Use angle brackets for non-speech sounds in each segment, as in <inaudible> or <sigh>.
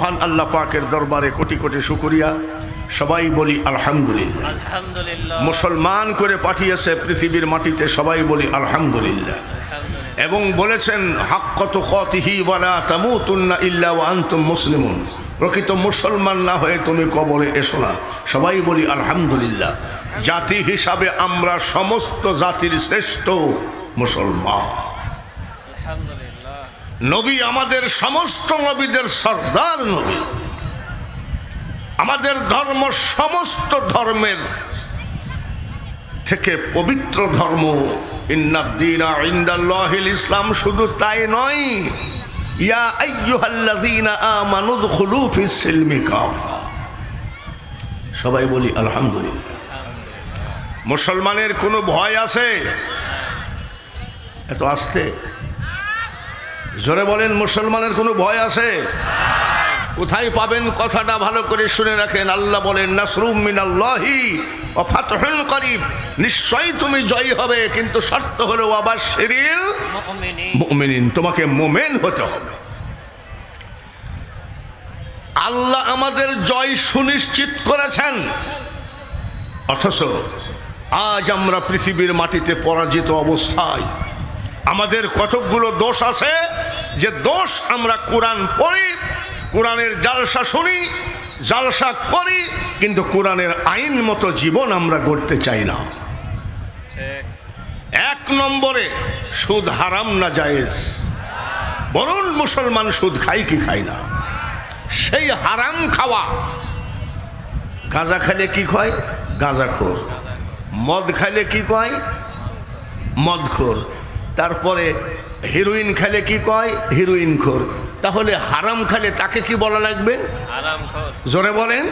মহান আল্লাহ পাকের দরবারে কোটি কোটি শুকরিয়া। সবাই বলি আলহামদুলিল্লাহ। মুসলমান করে পাঠিয়েছে পৃথিবীর মাটিতে সবাই বলি আলহামদুলিল্লাহ। এবং বলেছেন হাক্কত কতিহি ওয়ালা তামুতুন্না ইল্লা ওয়া আনতুম মুসলিমুন। প্রকৃত মুসলমান না হয়ে তুমি কবরে এসো না। সবাই বলি আলহামদুলিল্লাহ। জাতি হিসাবে আমরা সমস্ত জাতির শ্রেষ্ঠ মুসলমান। নবী আমাদের সমস্ত নবীদের সর্দার নবী। আমাদের ধর্ম সমস্ত ধর্মের থেকে পবিত্র ধর্ম। ইসলাম শুধু তাই নয়। ইয়া সবাই বলি আলহামদুলিল্লাহ। মুসলমানের কোনো ভয় আছে? এত আসতে? জোরে বলেন মুসলমানের কোনো ভয় আছে? কোথায় পাবেন কথাটা ভালো করে শুনে রাখেন। আল্লাহ বলেন নাসরুম মিনাল্লাহি ও ফাতহুল করিব। নিশ্চয়ই তুমি জয়ী হবে কিন্তু শর্ত হলো আবার শিরিল। মুমিনিন। মুমিনিন তোমাকে মোমেন হতে হবে। আল্লাহ আমাদের জয় সুনিশ্চিত করেছেন। অথচ আজ আমরা পৃথিবীর মাটিতে পরাজিত অবস্থায়। আমাদের কতকগুলো দোষ আছে? যে দোষ আমরা কোরআন পড়ি, কোরআনের জালসা শুনি, জালসা করি, কিন্তু কোরআনের আইন মতো জীবন আমরা গড়তে চাই না। এক নম্বরে সুদ হারাম না জায়েজ। বরং মুসলমান সুদ খাই কি খাই না? সেই হারাম খাওয়া। গাঁজা খেলে কি কয় গাঁজাখোর মদ খাইলে কি কয় মদখোর তারপরে হিরোইন খেলে কি কয়? হিরোইন খোর। তাহলে হারাম খেলে তাকে কি বলা লাগবে? জোরে বলেন।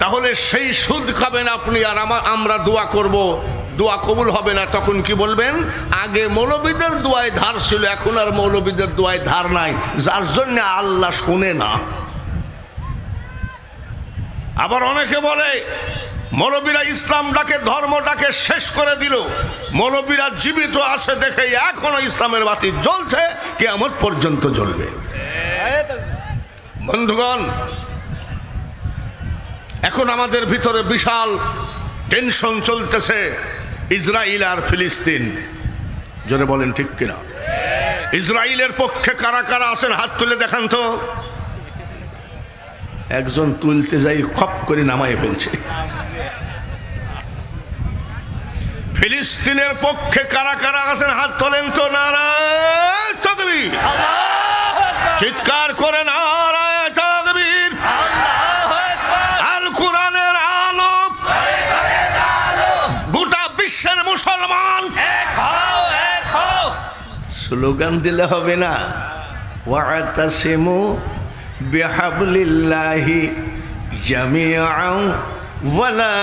তাহলে সেই সুদ খাবেন আপনি আর আমার আমরা দোয়া করব। দোয়া কবুল হবে না তখন কি বলবেন? আগে মৌলবীদের দোয়ায় ধার ছিল এখন আর মৌলবীদের দোয়ায় ধার নাই। যার জন্য আল্লাহ শোনে না। আবার অনেকে বলে মৌলবীরা ইসলামটাকে ধর্মটাকে শেষ করে দিল। মৌলবীরা জীবিত আছে দেখে এখনও ইসলামের বাতি জ্বলছে কেমন পর্যন্ত জ্বলবে। বন্ধুগণ, এখন আমাদের ভিতরে বিশাল টেনশন চলতেছে ইসরায়েল আর ফিলিস্তিন। জোরে বলেন ঠিক কিনা? ইসরায়েলের পক্ষে কারা কারা আছেন হাত তুলে দেখান তো। একজন তুলতে যাই খপ করে নামাই ফেলছে। ফিলিস্তিনের পক্ষে কারা কারা আছেন হাত তোলেন তো নারায় তকবীর। চিৎকার করে নারায় তকবীর। আল কোরআনের আলো গোটা বিশ্বের মুসলমান। এক হও এক হও। স্লোগান দিলে হবে না। ওয়াতাসিমু বিহাবলিল্লাহি জামিআন ওয়ালা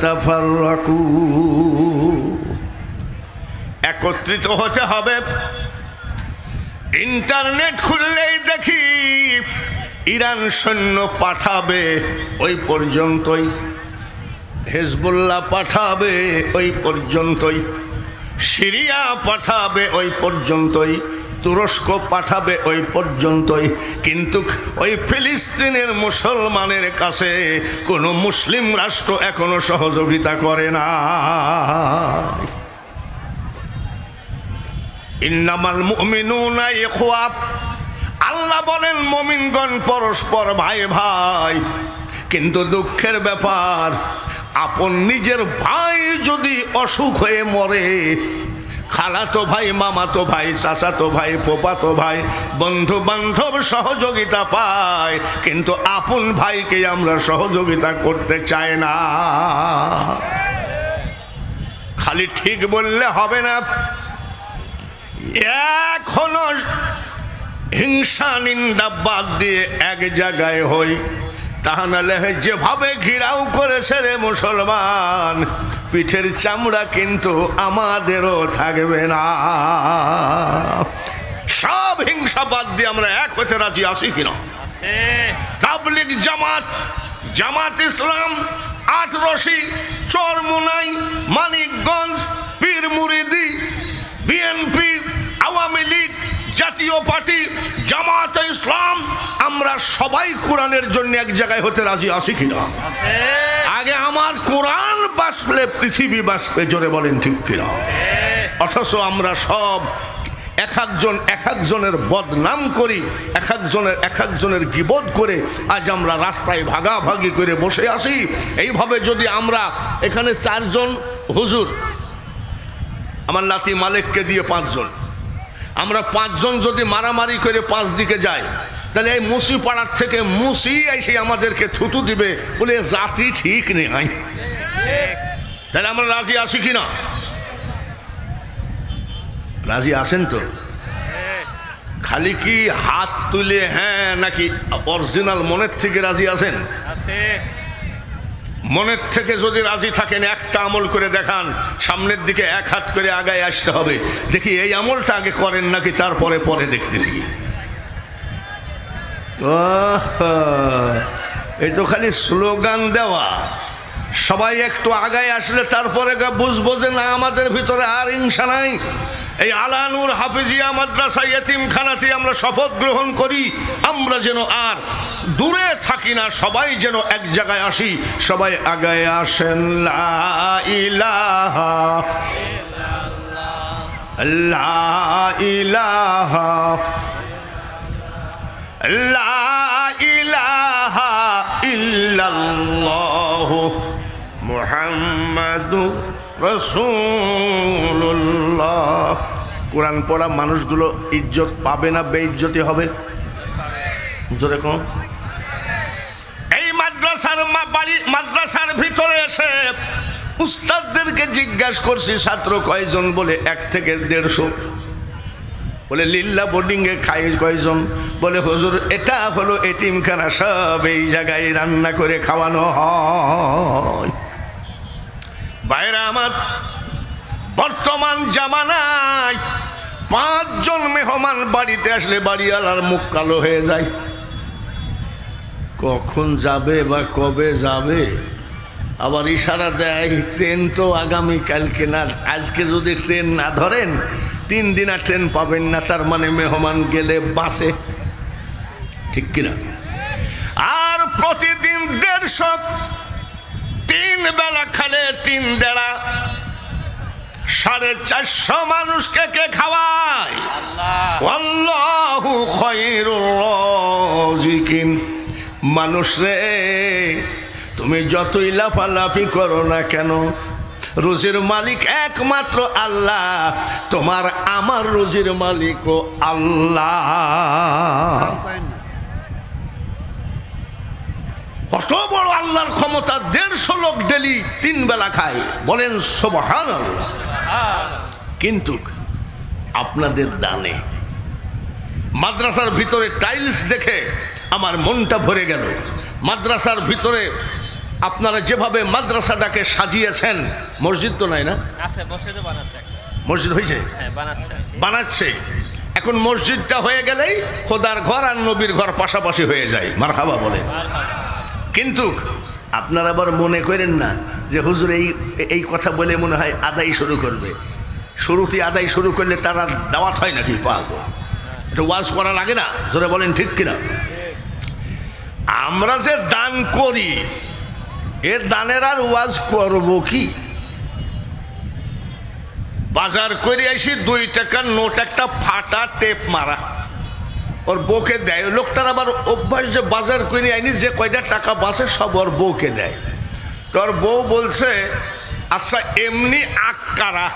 তাফাররাকু। একত্রিত হতে হবে। ইন্টারনেট খুললেই দেখি ইরান সৈন্য পাঠাবে ওই পর্যন্তই, হেজবুল্লাহ পাঠাবে ওই পর্যন্তই, সিরিয়া পাঠাবে ওই পর্যন্তই, তুরস্ক পাঠাবে ওই পর্যন্তই। কিন্তু ওই ফিলিস্তিনের মুসলমানের কাছে কোনো মুসলিম রাষ্ট্র এখনও সহযোগিতা করে না ইন্নামাল আল্লাহ বলেন, মমিনগণ পরস্পর ভাই ভাই। কিন্তু দুঃখের ব্যাপার, আপন নিজের ভাই যদি অসুখ হয়ে মরে, খালাতো ভাই, মামাতো ভাই, চাচাতো ভাই পোপাতো ভাই বন্ধু বান্ধব সহযোগিতা পায়, কিন্তু আপন ভাইকে আমরা সহযোগিতা করতে চাই না। খালি ঠিক বললে হবে না। এখনও হিংসা, নিন্দা বাদ দিয়ে এক জায়গায় হই। তাহা নাহলে যেভাবে ঘিরাও করেছে রে মুসলমান, পিঠের চামড়া কিন্তু আমাদেরও থাকবে না। সব হিংসা বাদ দিয়ে আমরা এক হতে রাজি আছি কিনা? আছে তাবলিগ জামাত জামাত ইসলাম আটরশি চরমুনাই, মানিকগঞ্জ, পীর মুরিদি, বিএনপি আওয়ামী লীগ, জাতীয় পার্টি, জামাত ইসলাম, আমরা সবাই কোরআনের জন্য এক জায়গায় হতে রাজি আছি কিনা? আগে আমার কোরআন বাঁচলে পৃথিবী বাঁচবে, জোরে বলেন ঠিক কিনা? অথচ আমরা সব এক একজন, এক একজনের বদনাম করি, এক একজনের এক একজনের গিবোধ করে আজ আমরা রাস্তায় ভাগাভাগি করে বসে আছি। এইভাবে যদি আমরা এখানে চারজন, হুজুর, আমার নাতি মালিককে দিয়ে পাঁচজন আমরা পাঁচজন যদি মারামারি করে পাঁচ দিকে যাই, তাহলে এই মুসি পাড়ার থেকে মুসি এসে আমাদেরকে থুতু দিবে বলে জাতি ঠিক নেই। তাহলে আমরা রাজি আছি কি না রাজি আছেন তো? খালি কি হাত তুলে হ্যাঁ নাকি অরিজিনাল মনের থেকে রাজি আছেন? আছে। মনের থেকে যদি রাজি থাকেন, একটা আমল করে দেখান, সামনের দিকে এক হাত করে আগায় আসতে হবে। দেখি, এই আমলটা আগে করেন নাকি তারপরে পরে দেখতেছি। এই তো খালি স্লোগান দেওয়া। সবাই একটু আগায় আসলে তারপরে বুঝব যে না, আমাদের ভিতরে আর হিংসা নাই। এই আলানুর হাফিজিয়া মাদ্রাসা খানাতে আমরা শপথ গ্রহণ করি, আমরা যেন আর দূরে থাকি না, সবাই যেন এক জায়গায় আসি, সবাই আগায় আসেন ইলাহা ইলাহা ইলাহা কোরআন পড়া মানুষগুলো ইজ্জত পাবে না বে বেইজ্জতি হবে? জোরে কোন মাদ্রাসার বাড়ি মাদ্রাসার ভিতরে এসে উস্তাদদেরকে জিজ্ঞাসা করছি, ছাত্র কয়জন? বলে, এক থেকে দেড়শো। বলে, লিল্লা বোর্ডিং এ খাই কয়জন? বলে, হুজুর, এটা হলো এতিমখানা, সব এই জায়গায় রান্না করে খাওয়ানো হয়। বাইরে আমার, বর্তমান জামানায় পাঁচজন মেহমান বাড়িতে আসলে বাড়িওয়ালার মুখ কালো হয়ে যায়। কখন যাবে বা কবে যাবে? আবার ইশারা দেয় ট্রেন তো আগামী কালকে না আজকে যদি ট্রেন না ধরেন তিন দিন আর ট্রেন পাবেন না। তার মানে মেহমান গেলে বাসে। ঠিক কিনা? আর প্রতিদিন দেড়শো তিন বেলা খালে তিন দেড়া। সাড়ে চারশো মানুষকে কে খাওয়ায়? আল্লাহ। আল্লাহু খায়রুর রাজিকিন। মানুষ রে, তুমি যতই লাফালাফি করো না কেন, রোজির মালিক একমাত্র আল্লাহ, তোমার আমার রোজির মালিকও আল্লাহ। কত বড় আল্লাহর ক্ষমতা, দেড়শো লোক ডেলি তিন বেলা খায়, বলেন সোবহান কিন্তু আপনাদের দানে মাদ্রাসার ভিতরে টাইলস দেখে আমার মনটা ভরে গেল। মাদ্রাসার ভিতরে আপনারা যেভাবে মাদ্রাসাটাকে সাজিয়েছেন মসজিদ তো নাই না? মসজিদ হয়েছে? হ্যাঁ বানাচ্ছে। এখন মসজিদটা হয়ে গেলেই খোদার ঘর আর নবীর ঘর পাশাপাশি হয়ে যায়। মারহাবা বলে। কিন্তু আপনারা আবার মনে করেন না যে হুজুর এই এই কথা বলে মনে হয় আদায় শুরু করবে। শুরুতে আদায় শুরু করলে তারা দাওয়াত হয় নাকি? পাগো এটা ওয়াজ করা লাগে না? জোরে বলেন ঠিক কিনা? আমরা যে দান করি, এ দানের আর ওয়াজ করব কি? বাজার করে আসি, দুই টাকার নোট, একটা ফাটা টেপ মারা। ওর বউকে দেয়। লোকটার আবার অভ্যাস যে বাজার করে আইনি, যে কয়টা টাকা বাসে সব ওর বউকে দেয়। তোর বউ বলছে আচ্ছা এমনি আক্কারা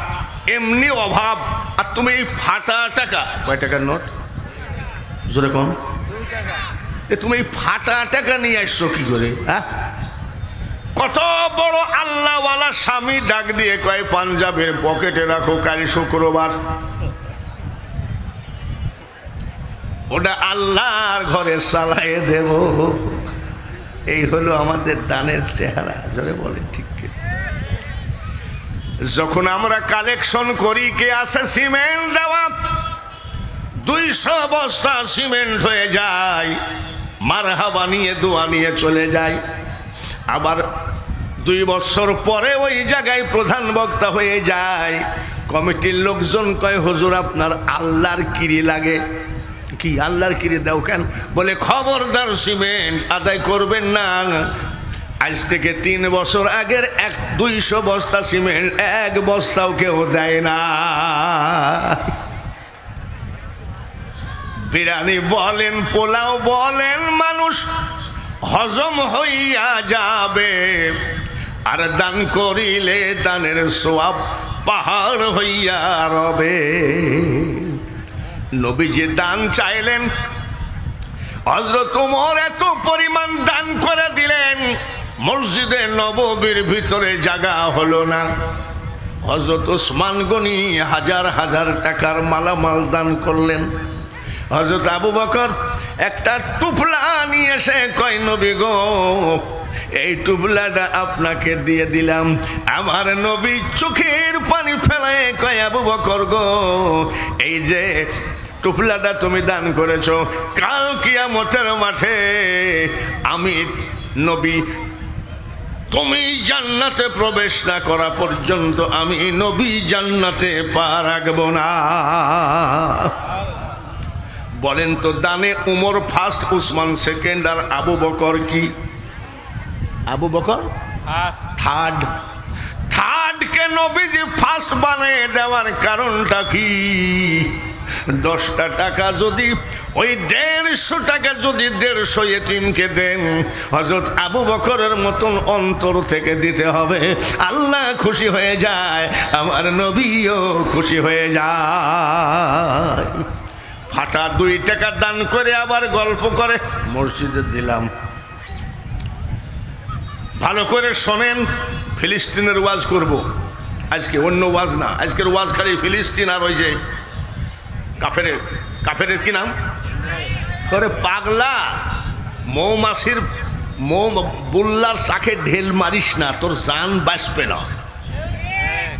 এমনি অভাব। আর তুমি এই ফাটা টাকা কয় টাকার নোট? জোরে কম। এ তুমি এই ফাটা টাকা নিয়ে আসছো কি করে হ্যাঁ? কত বড় আল্লাহওয়ালা স্বামী ডাক দিয়ে কয়, পাঞ্জাবের পকেটে রাখো কাল শুক্রবার। ওটা আল্লাহর ঘরে চালাই দেব। এই হলো আমাদের দানের চেহারা, জোরে বলে ঠিক যখন আমরা কালেকশন করি, কে আছে সিমেন্ট দেওয়া? দুইশো বস্তা সিমেন্ট হয়ে যায়। মারহাবা নিয়ে, দোয়া নিয়ে চলে যায়। আবার দুই বছর পরে ওই জায়গায় প্রধান বক্তা হয়ে যায়। কমিটির লোকজন কয়, হুজুর, আপনার আল্লাহর কিরি লাগে। কি আল্লাহর কিরি দাও কেন? বলে, খবরদার সিমেন্ট আদায় করবেন না। আজ থেকে তিন বছর আগের এক দুইশো বস্তা সিমেন্ট এক বস্তাও কেউ দেয় না। বিরিয়ানি বলেন, পোলাও বলেন, মানুষ হজম হইয়া যাবে। আর দান করিলে দানের সোয়াব পাহাড় হইয়া রবে। নবীজি দান চাইলেন। হজরত উমর এত পরিমাণ দান করে দিলেন, মসজিদে নববীর ভিতরে জায়গা হলো না। হজরত ওসমান গনি হাজার হাজার টাকার মালামাল দান করলেন। হজরত আবু বকর একটা টুপলা নিয়ে এসে কয়, নবী গো, এই টুপলাটা আপনাকে দিয়ে দিলাম। আমার নবী চোখের পানি ফেলায় কয়, আবু বকর গো, এই যে টুপলাটা তুমি দান করেছ, কাল কিয়ামতের মাঠে আমি নবী তুমি জান্নাতে প্রবেশ না করা পর্যন্ত আমি নবী জান্নাতে পা রাখব না। বলেন তো দানে উমর ফার্স্ট উসমান সেকেন্ড আর আবু বকর কি? Abu Bakr? ফার্স্ট থার্ড থার্ডকে নবীজি ফার্স্ট বানিয়ে দেওয়ার কারণটা কি? দশটা টাকা যদি ওই দেড়শো টাকা যদি দেড়শো এতিমকে দেন হজরত আবু বকরের মতন অন্তর থেকে দিতে হবে। আল্লাহ খুশি হয়ে যায় আমার নবীও খুশি হয়ে যায়। ফাটা দুই টাকা দান করে আবার গল্প করে। মসজিদে দিলাম। ভালো করে শোনেন, ফিলিস্তিনের ওয়াজ করব। আজকে অন্য ওয়াজ না, আজকের ওয়াজ খালি ফিলিস্তিন আর ওই যে কাফেরের কাফেরের কি নাম? করে পাগলা, মৌমাছির মৌ বুল্লার শাখে ঢেল মারিস না, তোর জান বাঁচবে না।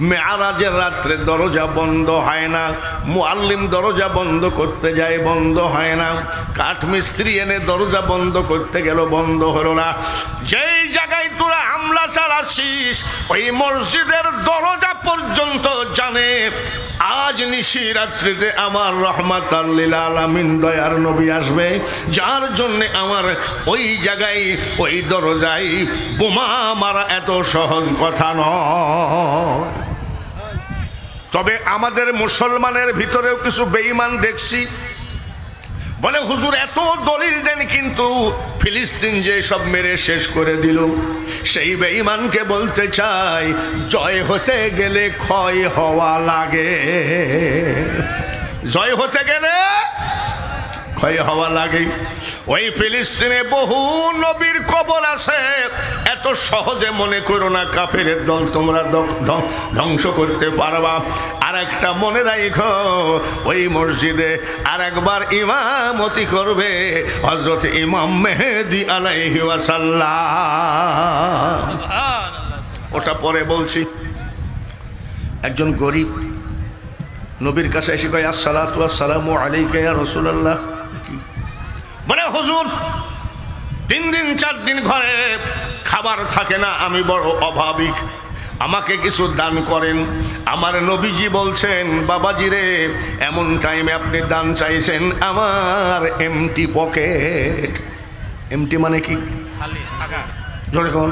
মেয়ারাজের রাত্রে দরজা বন্ধ হয় না। মুআল্লিম দরজা বন্ধ করতে যায়, বন্ধ হয় না। কাঠমিস্ত্রি এনে দরজা বন্ধ করতে গেল, বন্ধ হলো না। যেই জায়গায় তোরা হামলা চালাচ্ছিস, ওই মসজিদের দরজা পর্যন্ত জানে। আজ নিশি রাত্রিতে আমার রহমাত আলামিন দয়ার নবী আসবে, যার জন্যে আমার ওই জায়গায়, ওই দরজায় বোমা মারা এত সহজ কথা নয়। তবে আমাদের মুসলমানের ভিতরেও কিছু বেঈমান দেখছি বলে, হুজুর, এত দলিল দেন কিন্তু ফিলিস্তিন যে সব মেরে শেষ করে দিল। সেই বেঈমানকে বলতে চাই, জয় হতে গেলে ক্ষয় হওয়া লাগে। জয় হতে গেলে ক্ষয় হওয়া লাগে। ওই ফিলিস্তিনে বহু নবীর কবর আছে। এত সহজে মনে করো না কাফের দল তোমরা ধ্বং- ধ্বং- ধ্বংস করতে পারবা। আর একটা মনে রাখো ওই মসজিদে আর একবার ইমামতি করবে হজরত ইমাম মেহেদি আলাইহি ওয়াসাল্লাম। ওটা পরে বলছি। একজন গরিব নবীর কাছে এসে কয় আসসালাতু আসসালামু আলাইকা ইয়া রাসূলুল্লাহ। কি বলে হুজুর তিন দিন চার দিন ঘরে খাবার থাকে না আমি বড় অভাবিক। আমাকে কিছু দান করেন। আমার নবীজি বলছেন বাবাজি রে এমন টাইমে আপনি দান চাইছেন আমার এমটি পকেট এমটি মানে কি? ধরে কোন?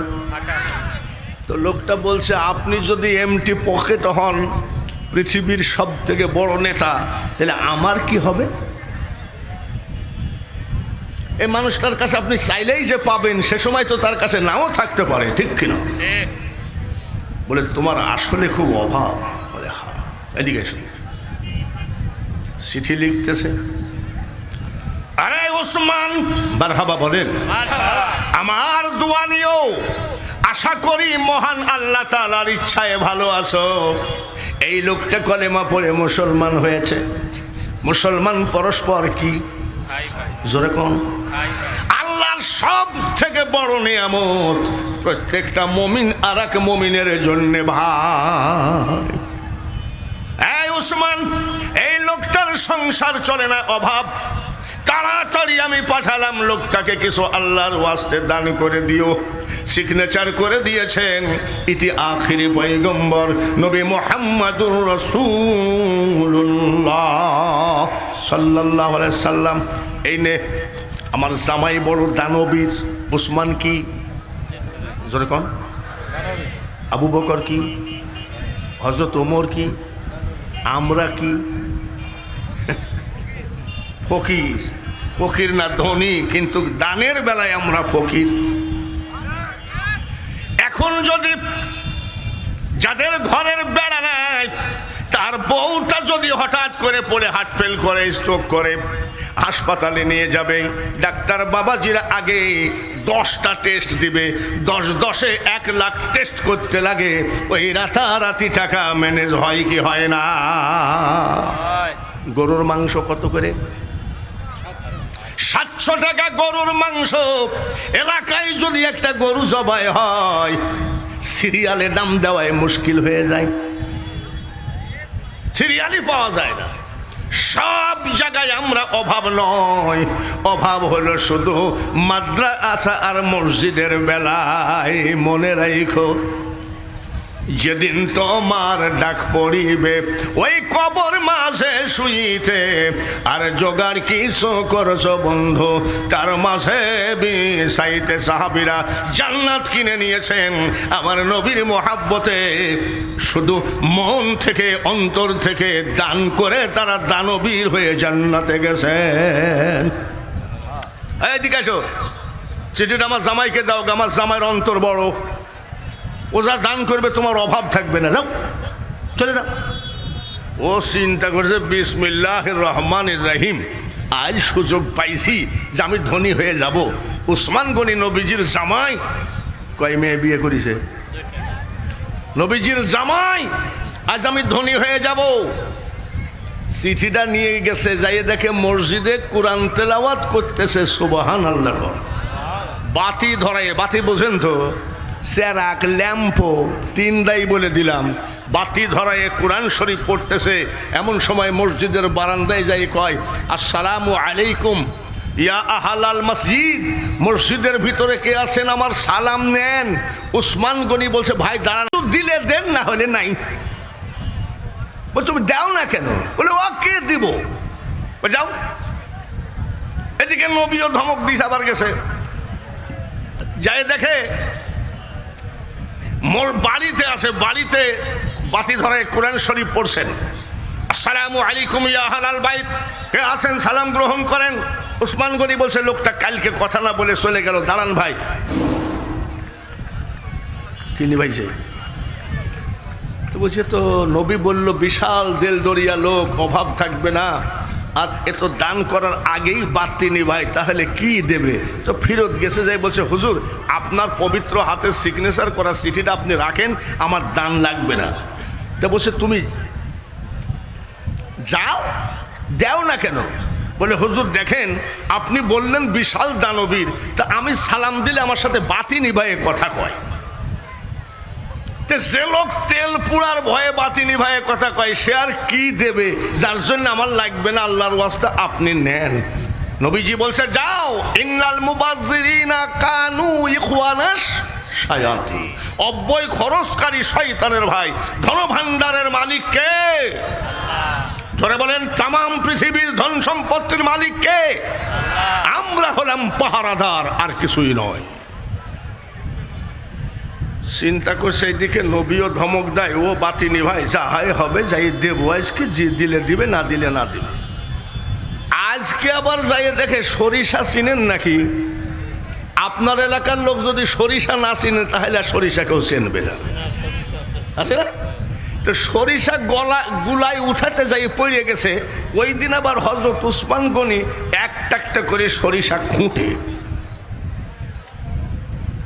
তো লোকটা বলছে আপনি যদি এমটি পকেট হন পৃথিবীর সব থেকে বড় নেতা তাহলে আমার কি হবে? এই মানুষটার কাছে আপনি চাইলেই যে পাবেন সে সময় তো তার কাছে নাও থাকতে পারে ঠিক কিনা? বলে তোমার আসলে খুব অভাব। বলে হ্যাঁ। এদিকে এসো। চিঠি লিখতেছে। আরে ওসমান বারহাবা বলেন আমার দোয়া নিও। আশা করি মহান আল্লাহ তালার ইচ্ছায় ভালো আছো। এই লোকটা কলেমা পড়ে মুসলমান হয়েছে। মুসলমান পরস্পর কি? জোরে কোন। আল্লাহর সব থেকে বড় নিয়ামত, প্রত্যেকটা মমিন আর এক মমিনের জন্য ভাই। এই উসমান, এই লোকটার সংসার চলে না, অভাব। তাড়াতাড়ি আমি পাঠালাম লোকটাকে, কিছু আল্লাহর ওয়াস্তে দান করে দিও। সিগনেচার করে দিয়েছেন, ইতি আখিরি পৈগম্বর নবী মোহাম্মদুর রসুল্লাহ সাল্লাহ সাল্লাম। এই নে আমার জামাই বড় দানবীর, উসমান কি? জোরে কন। আবু বকর কি? হজরত ওমর কি? আমরা কি? <laughs> ফকির। ফকির না ধনী, কিন্তু দানের বেলায় আমরা ফকির। এখন যদি যাদের ঘরের বেড়া নাই তার বউটা যদি হঠাৎ করে পড়ে হার্ট ফেল করে স্ট্রোক করে হাসপাতালে নিয়ে যাবে ডাক্তার বাবাজিরা আগে দশটা টেস্ট দিবে দশ দশে এক লাখ টেস্ট করতে লাগে ওই রাতারাতি টাকা ম্যানেজ হয় কি হয় না? গরুর মাংস কত করে? সাতশো টাকা গরুর মাংস। এলাকায় যদি একটা গরু জবাই হয় সিরিয়ালে দাম দেওয়ায় মুশকিল হয়ে যায়। সিরিয়ালই পাওয়া যায় না। সব জায়গায় আমরা অভাব নয়। অভাব হলো শুধু মাদ্রাসা আর মসজিদের বেলায়। মনে রাখো যেদিন তোমার ডাক পড়িবে, ওই কবর মাঝে শুইতে। আর জোগাড় কিছু করছ বন্ধু, তার মাঝে বিসাইতে সাহাবিরা জান্নাত কিনে নিয়েছেন। আমার নবীর মোহাব্বতে শুধু মন থেকে, অন্তর থেকে দান করে তারা দানবীর হয়ে জান্নাতে গেছেন। এদিকে আসো। চিঠিটা আমার জামাইকে দাও, আমার জামাইয়ের অন্তর বড়। ও যা দান করবে, তোমার অভাব থাকবে না। যাও, চলে যাও। ও চিন্তা করছে বিসমিল্লাহ রহমান রহিম, আজ সুযোগ পাইছি যে আমি ধনী হয়ে যাব। উসমান গনি নবীজির জামাই, কয় মেয়ে বিয়ে করিছে? নবীজির জামাই, আজ আমি ধনী হয়ে যাব। চিঠিটা নিয়ে গেছে, যাইয়ে দেখে মসজিদে কোরআন তেলাওয়াত করতেছে সুবাহান আল্লাহ বাতি ধরায়, বাতি বোঝেন তো? চেরাক ল্যাম্পো তিনটাই বলে দিলাম। বাতি ধরায় কোরআন শরীফ পড়তেছে এমন সময় মসজিদের বারান্দায় যাই কয় আসসালামু আলাইকুম ইয়া আহালাল মসজিদ মসজিদের ভিতরে কে আছেন আমার সালাম নেন? উসমান গনি বলছে ভাই দাঁড়ান দিলে দেন না হলে নাই। বলছে তুমি দাও না কেন? বলে ও কে দিব? বলে, যাও। এদিকে নবীও ধমক দিস আবার গেছে। যাই দেখে মোর বাড়িতে আছে, বাড়িতে বাতি ধরে কোরআন শরীফ পড়ছেন। আসসালামু আলাইকুম ইয়া হালাল বাইত। কে আছেন? সালাম গ্রহণ করেন। উসমান গনি বলছে, লোকটা কালকে কথা না বলে চলে গেল। দাঁড়ান ভাই। কিনি ভাইছে তো বলছে, তো নবী বলল, বিশাল দেল দরিয়া লোক, অভাব থাকবে না। আর এত দান করার আগেই বাড়তি নিভাই তাহলে কি দেবে? তো ফিরত গেছে যাই বলছে, হুজুর, আপনার পবিত্র হাতের সিগনেচার করা চিঠিটা আপনি রাখেন, আমার দান লাগবে না। তা বলছে, তুমি যাও, দেও না কেন? বলে, হুজুর, দেখেন, আপনি বললেন বিশাল দানবীর, তা আমি সালাম দিলে আমার সাথে বাতি নিভাইয়ে কথা কয়। তে যে লোক তেল পুরার ভয়ে বাতি নিভাইয়ে কথা কয়, সে আর কি দেবে? যার জন্য আমার লাগবে না আল্লাহর ওয়াস্তা, আপনি নেন। নবীজি বলছে, যাও, ইন্নাল মুবাজ্জিরিনা কানু ইখওয়ানাস শায়াতিন। অব্যয় খরচকারী শয়তানের ভাই, ধনভাণ্ডারের মালিক কে? ধরে বলেন তাম পৃথিবীর ধন সম্পত্তির মালিক কে? আমরা হলাম পাহারাদার, আর কিছুই নয়। চিন্তা করছে এইদিকে নবীও ধমক দেয়, ও বাতি নিভাই যাহাই হবে, যাই দেবো, আজকে যে দিলে দিবে, না দিলে না দিবে। আজকে আবার যাই দেখে সরিষা চিনেন নাকি? আপনার এলাকার লোক যদি সরিষা না চিনে, তাহলে আর সরিষা কেউ চিনবে না। আছে না? তো সরিষা গলা গুলাই উঠাতে যাই পড়ে গেছে, ওই দিন আবার হজরত উসমান গনি একটা একটা করে সরিষা খুঁটে।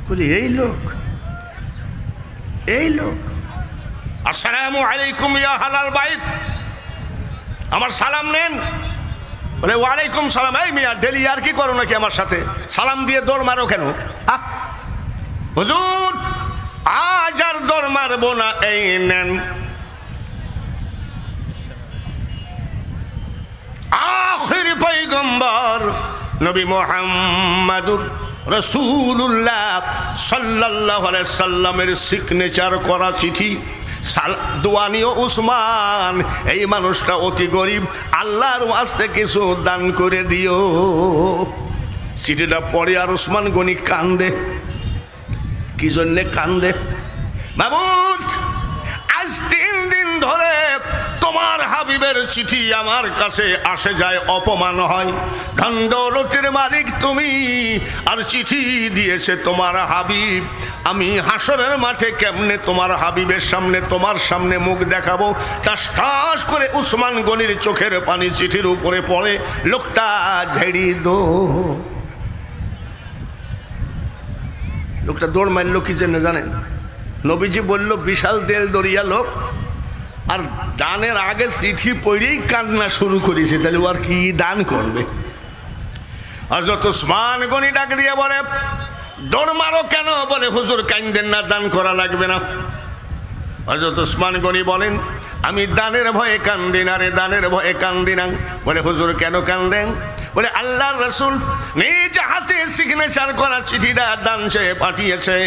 বলি এই লোক এই লোক, আসসালামু আলাইকুম ইয়া হালাল বাইত। আমার সালাম নেন। বলে, ওয়ালাইকুম সালাম। এই মিয়া, ডেলি আর কি করো নাকি আমার সাথে? সালাম দিয়ে দৌড় মারো কেন? আহ, হুজুর, আজ আর দৌড় মারবো না, এই নেন। আখির পৈগম্বর নবী মোহাম্মদুর রসুল্লাহ সাল্লাহ সাল্লামের সিগনেচার করা চিঠি। দোয়ানীয় উসমান, এই মানুষটা অতি গরিব, আল্লাহর ওয়াস্তে কিছু দান করে দিও। চিঠিটা পরে আর উসমান গনি কান্দে। কি জন্যে কান্দে? মাবুদ, আজ তিন দিন ধরে তোমার হাবিবের চিঠি আমার কাছে আসে যায়, অপমান হয়। ধন দৌলতের মালিক তুমি, আর চিঠি দিয়েছে তোমার হাবিব। আমি হাসরের মাঠে কেমনে তোমার হাবিবের সামনে, তোমার সামনে মুখ দেখাবো? টাস টাস করে উসমান গনির চোখের পানি চিঠির উপরে পড়ে, লোকটা ঝেড়ি দো। লোকটা দৌড় মারলো কি জন্য জানেন? নবীজি বলল, বিশাল দেল দরিয়া লোক। আর দানের আগে চিঠি পড়েই কান্না শুরু করেছে, তাহলে ও আর কি দান করবে? হজরত উসমান গনি ডাক দিয়ে বলে, দৌড় মারো কেন? বলে, হুজুর কান্দেন না, দান করা লাগবে না। হজরত উসমান গনি বলেন আমি দানের ভয়ে কান্দি না রে, দানের ভয়ে কান্দি না। বলে, হুজুর কেন কান্দেন? বলে, আল্লাহর রসুল নিজ হাতে সিগনেচার করা চিঠিটা দান সে পাঠিয়েছে।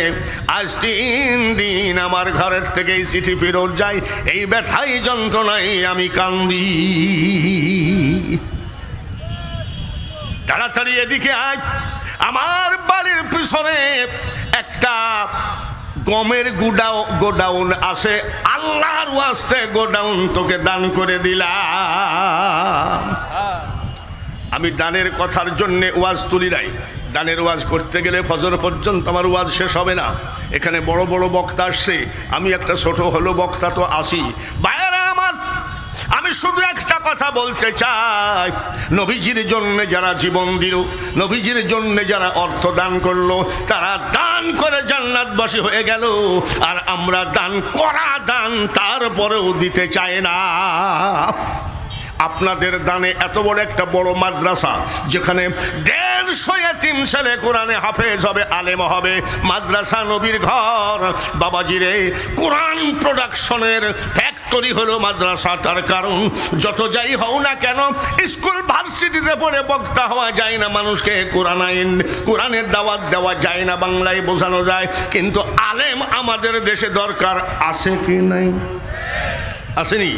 আজ তিন দিন আমার ঘরের থেকে এই চিঠি ফেরত যায়। এই ব্যথাই যন্ত্রণায় আমি কান্দি। তাড়াতাড়ি এদিকে আয়। আমার বাড়ির পিছনে একটা গমের গুডাও, গোডাউন আছে, আল্লাহর ওয়াস্তে গোডাউন তোকে দান করে দিলাম। আমি দানের কথার জন্য ওয়াজ তুলি নাই। দানের ওয়াজ করতে গেলে ফজর পর্যন্ত আমার ওয়াজ শেষ হবে না। এখানে বড় বড় বক্তা আসছে। আমি একটা ছোট হলো বক্তা তো আসি। বাইরে আমি শুধু একটা কথা বলতে চাই। নবীজির জন্য যারা জীবন দিল, নবীজির জন্য যারা অর্থ দান করল, তারা দান করে জান্নাতবাসী হয়ে গেল। আর আমরা দান করা দান তারপরেও দিতে চাই না। আপনাদের দানে এত বড় একটা বড় মাদ্রাসা, যেখানে দেড়শো তিন ছেলে কোরআনে হাফেজ হবে, আলেম হবে। মাদ্রাসা নবীর ঘর। বাবাজিরে কোরআন প্রোডাকশনের ফ্যাক্টরি হলো মাদ্রাসা, তার কারণ যত যাই হও না কেন, স্কুল ভার্সিটিতে পড়ে বক্তা হওয়া যায় না মানুষকে। কোরআন আইন কোরআনের দাওয়াত দেওয়া যায় না, বাংলায় বোঝানো যায়। কিন্তু আলেম আমাদের দেশে দরকার আছে কি নাই? আসেনি?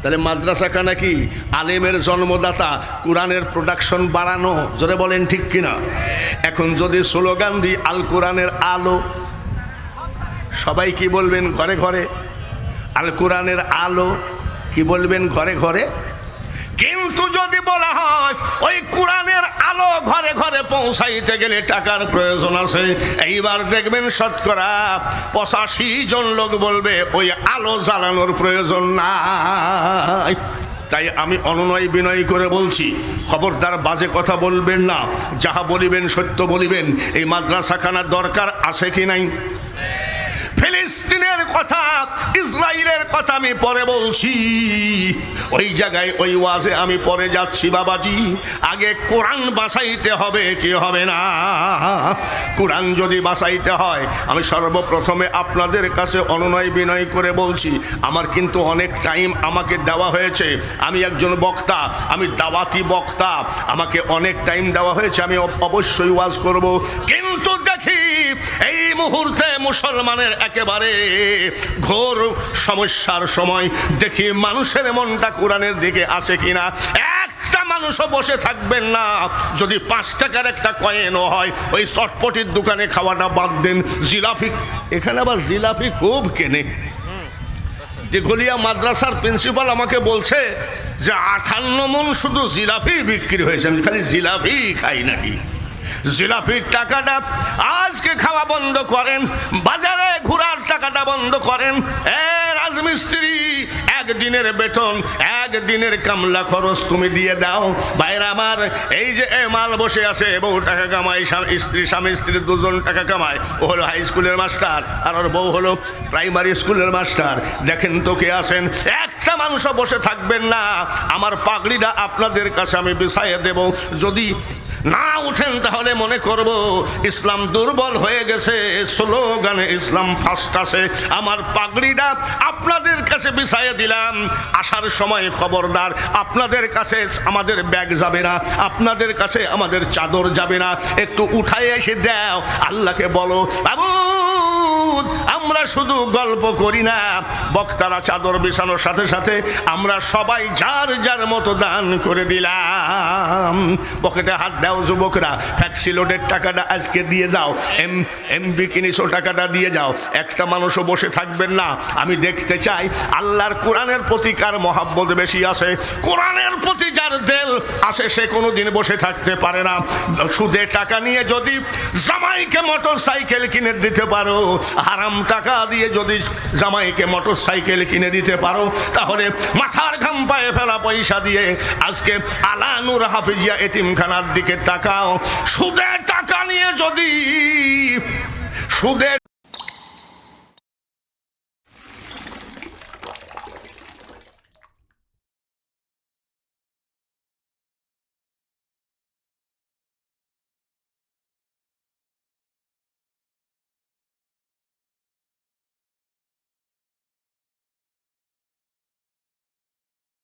তাহলে মাদ্রাসাখানা কি আলেমের জন্মদাতা, কোরআনের প্রোডাকশন বাড়ানো? জোরে বলেন ঠিক কিনা? এখন যদি স্লোগান দিই, আল কোরআনের আলো, সবাই কি বলবেন ঘরে ঘরে? আল কোরআনের আলো কি বলবেন ঘরে ঘরে? কিন্তু যদি বলা হয়, ওই কোরআনের আলো ঘরে ঘরে পৌঁছাইতে গেলে টাকার প্রয়োজন আছে। এইবার দেখবেন শতকরা পঁচাশি জন লোক বলবে, ওই আলো জ্বালানোর প্রয়োজন নাই। তাই আমি অনুনয় বিনয় করে বলছি, খবরদার বাজে কথা বলবেন না, যাহা বলিবেন সত্য বলিবেন, এই মাদ্রাসাখানার দরকার আছে কি নাই? কথা ইসরায়েলের কথা আমি পরে বলছি। ওই জায়গায় ওই ওয়াজে আমি পরে যাচ্ছি, বাবাজি। আগে কোরআন বাসাইতে হবে, কি হবে না? কোরআন যদি বাসাইতে হয়, আমি সর্বপ্রথমে আপনাদের কাছে অনুনয় বিনয় করে বলছি, আমার কিন্তু অনেক টাইম আমাকে দেওয়া হয়েছে। আমি একজন বক্তা, আমি দাওয়াতি বক্তা, আমাকে অনেক টাইম দেওয়া হয়েছে, আমি অবশ্যই ওয়াজ করব। কিন্তু দেখি এই মুহূর্তে মুসলমানের একেবারে ঘোর সমস্যার সময়। দেখি মানুষের মনটা কোরআনের দিকে আছে কিনা। একটা মানুষও বসে থাকবেন না। যদি পাঁচ টাকার একটা কয়েনও হয়, ওই চটপটির দোকানে খাওয়াটা বাদ দেন। জিলাফি, এখানে আবার জিলাফি খুব কেনে। দিঘলিয়া মাদ্রাসার প্রিন্সিপাল আমাকে বলছে যে, আঠান্ন মন শুধু জিলাপি বিক্রি হয়েছে। আমি খালি জিলাপি খাই নাকি? জিলাপির টাকাটা আজকে খাওয়া বন্ধ করেন, বাজারে ঘোরার টাকাটা বন্ধ করেন। এ রাজমিস্ত্রি, একদিনের বেতন, একদিনের কামলা খরচ তুমি দিয়ে দাও। বাইরে আমার, এই যে এ মাল বসে আছে, বউ টাকা কামায় স্ত্রী, স্বামী, স্ত্রী দুজন টাকা কামায়। ও হলো হাই স্কুলের মাস্টার আর ওর বউ হলো প্রাইমারি স্কুলের মাস্টার দেখেন তো কে আছেন? একটা মানুষও বসে থাকবেন না। আমার পাগড়িটা আপনাদের কাছে আমি বিছাইয়ে দেব। যদি না উঠেন তাহলে মনে করব, ইসলাম দুর্বল হয়ে গেছে, স্লোগানে ইসলাম ফার্স্ট আছে। আমার পাগড়িটা আপনাদের কাছে বিছাইয়ে দিলাম। আসার সময় খবরদার, আপনাদের কাছে আমাদের ব্যাগ যাবে না, আপনাদের কাছে আমাদের চাদর যাবে না। একটু উঠায় এসে দাও, আল্লাহকে বলো, বাবু আমরা শুধু গল্প করি না। বক্তারা চাদর বিছানোর সাথে সাথে আমরা সবাই যার যার মতো দান করে দিলাম। পকেটে হাত দাও যুবকরা ট্যাক্সি লোডের টাকাটা আজকে দিয়ে যাও, এম, এমবি কিনিসো টাকাটা দিয়ে যাও। একটা মানুষও বসে থাকবেন না। আমি দেখতে চাই আল্লাহর কোরআনের প্রতি কার মহাব্বত বেশি আছে? কোরআনের প্রতি যার দেল আসে সে কোনো দিন বসে থাকতে পারে না। সুদে টাকা নিয়ে যদি জামাইকে মোটর সাইকেল কিনে দিতে পারো হারাম টাকা দিয়ে যদি জামাইকে মোটর সাইকেল কিনে দিতে পারো, তাহলে মাথার ঘাম পায়ে ফেলা পয়সা দিয়ে আজকে আলানুর হাফিজিয়া এতিমখানার দিকে তাকাও। সুদের টাকা নিয়ে যদি সুদে